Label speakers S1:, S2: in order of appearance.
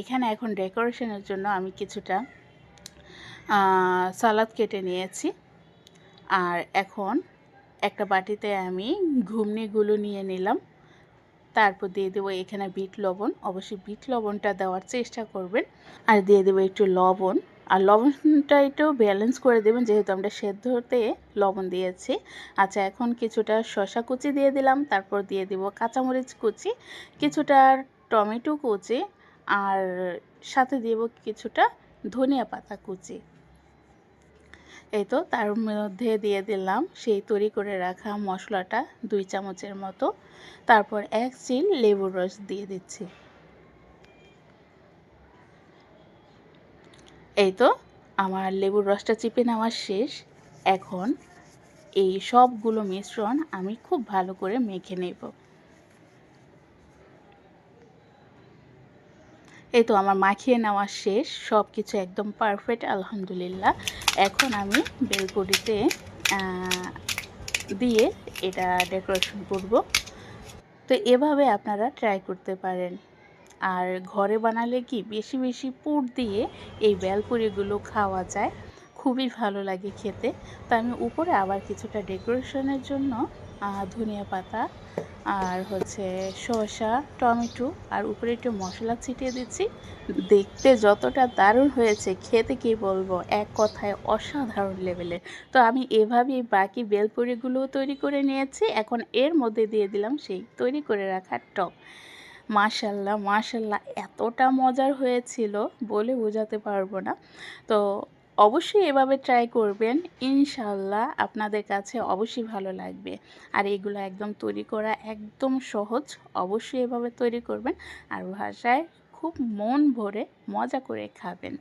S1: এখানে এখন ডেকোরেশনের জন্য আমি কিছুটা সালাদ কেটে নিয়েছি। আর এখন একটা বাটিতে আমি ঘুমনিগুলো নিয়ে নিলাম। তারপর দিয়ে দেবো এখানে বিট লবণ। অবশ্যই বিট লবণটা দেওয়ার চেষ্টা করবেন। আর দিয়ে দেবো একটু লবণ। আর লবণটা একটু ব্যালেন্স করে দেবেন, যেহেতু আমরা সেদ্ধতে লবণ দিয়েছি। আচ্ছা এখন কিছুটা শশা কুচি দিয়ে দিলাম। তারপর দিয়ে দেবো কাঁচামরিচ কুচি। কিছুটা টমেটো কুচি। আর সাথে দেব কিছুটা ধনিয়া পাতা কুচি। এই তো তার মধ্যে দিয়ে দিলাম সেই তৈরি করে রাখা মশলাটা দুই চামচের মতো। তারপর এক চিল লেবুর রস দিয়ে দিচ্ছি। এই তো আমার লেবুর রসটা চিপে নেওয়া শেষ। এখন এই সবগুলো মিশ্রণ আমি খুব ভালো করে মেখে নেব। এই তো আমার মাখিয়ে নেওয়া শেষ সব কিছু একদম পারফেক্ট আলহামদুলিল্লাহ। এখন আমি বেলপুরিতে দিয়ে এটা ডেকোরেশন করব। তো এভাবে আপনারা ট্রাই করতে পারেন। আর ঘরে বানালে কি বেশি বেশি পুর দিয়ে এই বেলপুরিগুলো খাওয়া যায়। খুবই ভালো লাগে খেতে। তো আমি উপরে আবার কিছুটা ডেকোরেশনের জন্য ধনিয়া পাতা আর হচ্ছে শসা, টমেটো আর উপরে একটু মশলা ছিটিয়ে দিচ্ছি। দেখতে যতটা দারুণ হয়েছে, খেতে কি বলব, এক কথায় অসাধারণ লেভেলের। তো আমি এভাবেই বাকি বেলপুরিগুলোও তৈরি করে নিয়েছি, এখন এর মধ্যে দিয়ে দিলাম সেই তৈরি করে রাখার টক। মাশাল্লাহ মাশাল্লাহ, এতটা মজার হয়েছিল বলে বোঝাতে পারব না। তো অবশ্যই এভাবে ট্রাই করবেন। ইনশাল্লাহ আপনাদের কাছে অবশ্যই ভালো লাগবে। আর এগুলো একদম তৈরি করা একদম সহজ। অবশ্যই এভাবে তৈরি করবেন। আর ভাষায় খুব মন ভরে মজা করে খাবেন।